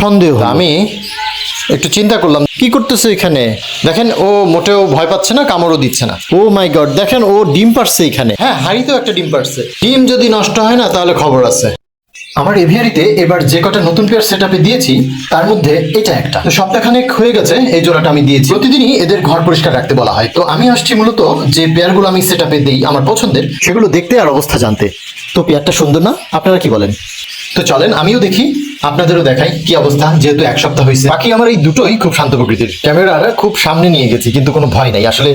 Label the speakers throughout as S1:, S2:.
S1: সন্দেহ হলো। আমি একটু চিন্তা করলাম কি করতেছে এখানে? দেখেন ও মোটেও ভয় পাচ্ছে না কামড়ও দিচ্ছে না। ও মাই গড দেখেন ও ডিম পারছে এখানে। হ্যাঁ হাড়িতেও একটা ডিম পারছে ডিম যদি নষ্ট হয় না তাহলে খবর আছে। আমার এভিয়ারিতে এবার যে কটা নতুন পেয়ার সেট দিয়েছি তার মধ্যে এটা একটা। তো সপ্তাহখানেক হয়ে গেছে এই জোড়াটা আমি দিয়েছি। প্রতিদিনই এদের ঘর পরিষ্কার রাখতে বলা হয়। তো আমি আসছি মূলত যে পেয়ারগুলো আমি সেট আপে দিই আমার পছন্দের সেগুলো দেখতে আর অবস্থা জানতে। তো পেয়ারটা সুন্দর না? আপনারা কি বলেন? তো চলেন আমিও দেখি। আপনাদেরও দেখাই কি অবস্থা, যেহেতু এক সপ্তাহ হয়েছে। বাকি আমার এই দুটোই খুব শান্ত প্রকৃতির। ক্যামেরার খুব সামনে নিয়ে গেছি, কিন্তু কোনো ভয় নাই। আসলে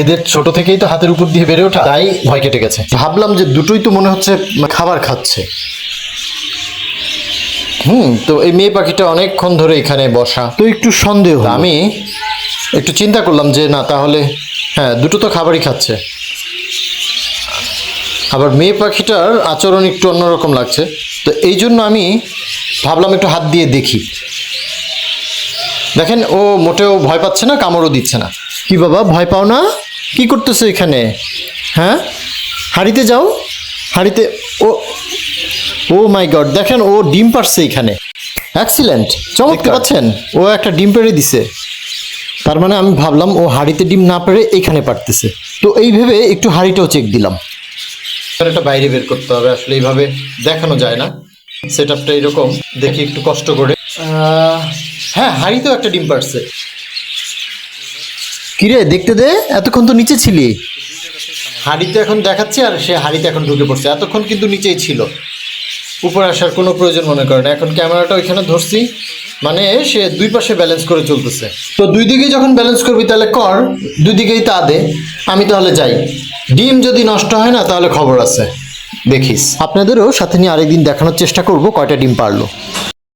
S1: এদের ছোট থেকেই তো হাতের উপর দিয়ে বেড়ে ওঠা, তাই ভয় কেটে গেছে। ভাবলাম যে দুটোই তো মনে হচ্ছে খাবার খাচ্ছে। হুম, তো এই মেয়ে পাখিটা অনেকক্ষণ ধরে এখানে বসা। তো একটু সন্দেহ। আমি একটু চিন্তা করলাম যে না, তাহলে হ্যাঁ দুটো তো খাবারই খাচ্ছে। আবার মেয়ে পাখিটার আচরণ একটু অন্যরকম লাগছে। তো এই জন্য আমি ভাবলাম একটু হাত দিয়ে দেখি। দেখেন ও মোটেও ভয় পাচ্ছে না কামড়ও দিচ্ছে না। কি বাবা ভয় পাও না? কি করতেছো এখানে? হ্যাঁ? হাড়িতে যাও। হাড়িতে ও ও মাই গড দেখেন ও ডিম পারছে এখানে। অ্যাক্সিলেন্ট চমৎকার পাচ্ছেন? ও একটা ডিম পেড়ে দিছে। তার মানে আমি ভাবলাম ও হাড়িতে ডিম না পেরে এখানে পারতেছে তো এই ভেবে একটু হাড়িটাও চেক দিলাম। এটা বাইরে বের করতে হবে আসলে এইভাবে দেখানো যায় না। সেট আপটা এরকম দেখি একটু কষ্ট করে। হ্যাঁ হাড়িতেও একটা ডিম পারছে কিরে দেখতে দে এতক্ষণ তো নিচে ছিলি। হাড়িতে এখন দেখাচ্ছে আর সে হাড়িতে এখন ঢুকে পড়ছে। এতক্ষণ কিন্তু নিচেই ছিল। উপরে আসার কোনো প্রয়োজন মনে করে না। এখন ক্যামেরাটা ওইখানে ধরছি। মানে সে দুই পাশে ব্যালেন্স করে চলতেছে। তো দুই দিকেই যখন ব্যালেন্স করবি তাহলে কর দুই দিকেই তা দে। আমি তাহলে যাই। ডিম যদি নষ্ট হয় না, তাহলে খবর আছে। দেখিস। আপনাদেরও সাথে নিয়ে আরেকদিন দেখানোর চেষ্টা করব কয়টা ডিম পারল।